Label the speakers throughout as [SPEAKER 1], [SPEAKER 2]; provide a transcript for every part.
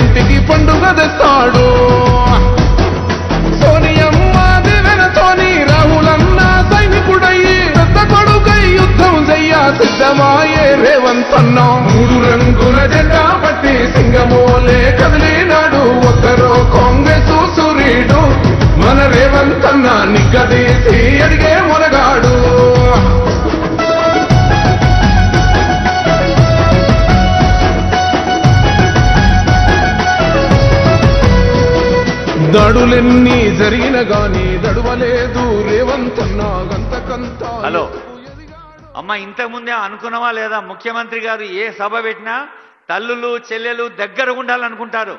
[SPEAKER 1] ఇంటికి పండుగ తెస్తాడు. సోనియమ్మ దివెనతోని రాహులన్న సైనికుడయ్యి పెద్ద కొడుకై యుద్ధం చెయ్య సిద్ధమాయే రేవంతన్న. మూడు రంగు దడులెన్ని జరిగిన గాని దడువలేదు. రేవంతన్న గంతకంత
[SPEAKER 2] హలో. అమ్మ ఇంతకుముందే అనుకున్నావా లేదా? ముఖ్యమంత్రి గారు ఏ సభ పెట్టినా తల్లులు చెల్లెలు దగ్గర ఉండాలనుకుంటారు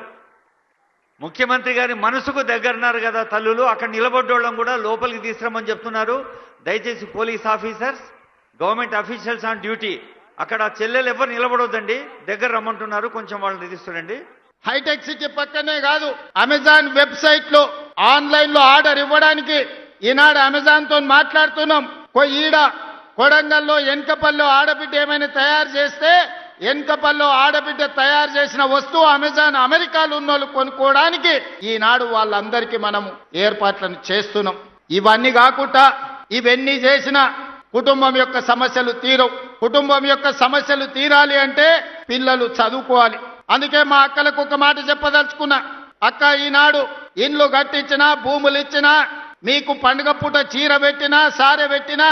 [SPEAKER 2] ముఖ్యమంత్రి గారి మనసుకు దగ్గరున్నారు కదా తల్లులు. అక్కడ నిలబడ్డోళ్ళం కూడా లోపలికి తీసుకురమ్మని చెప్తున్నారు. దయచేసి police officers government officials on duty. అక్కడ చెల్లెలు ఎవరు నిలబడొద్దండి. దగ్గర రమ్మంటున్నారు. కొంచెం వాళ్ళని తీసుకురండి
[SPEAKER 3] హైటెక్ సిటీ పక్కనే కాదు అమెజాన్ వెబ్సైట్లో ఆన్లైన్లో ఆర్డర్ ఇవ్వడానికి ఈనాడు అమెజాన్తో మాట్లాడుతున్నాం. కొ- ఈడ కొడంగల్లో ఎన్కపల్లో ఆడబిడ్డ ఏమైనా తయారు చేస్తే ఎన్కపల్లో ఆడబిడ్డ తయారు చేసిన వస్తువు అమెజాన్ అమెరికాలో ఉన్న వాళ్ళు కొనుక్కోవడానికి ఈనాడు వాళ్ళందరికీ మనము ఏర్పాట్లను చేస్తున్నాం. ఇవన్నీ కాకుండా ఇవన్నీ చేసిన కుటుంబం యొక్క సమస్యలు తీరవు. కుటుంబం యొక్క సమస్యలు తీరాలి అంటే పిల్లలు చదువుకోవాలి. అందుకే మా అక్కలకు ఒక మాట చెప్పదలుచుకున్నా. అక్క ఈనాడు ఇండ్లు కట్టించినా భూములు ఇచ్చినా మీకు పండుగ పూట చీర పెట్టినా సారె పెట్టినా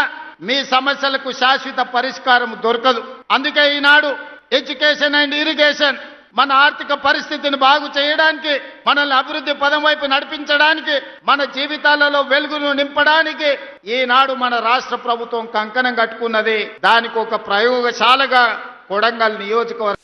[SPEAKER 3] మీ సమస్యలకు శాశ్వత పరిష్కారం దొరకదు. అందుకే ఈనాడు ఎడ్యుకేషన్ అండ్ ఇరిగేషన్ మన ఆర్థిక పరిస్థితిని బాగు చేయడానికి మనల్ని అభివృద్ధి పదం వైపు నడిపించడానికి మన జీవితాలలో వెలుగును నింపడానికి ఈనాడు మన రాష్ట్ర ప్రభుత్వం కంకణం కట్టుకున్నది. దానికి ఒక ప్రయోగశాలగా కొడంగల్ నియోజకవర్గం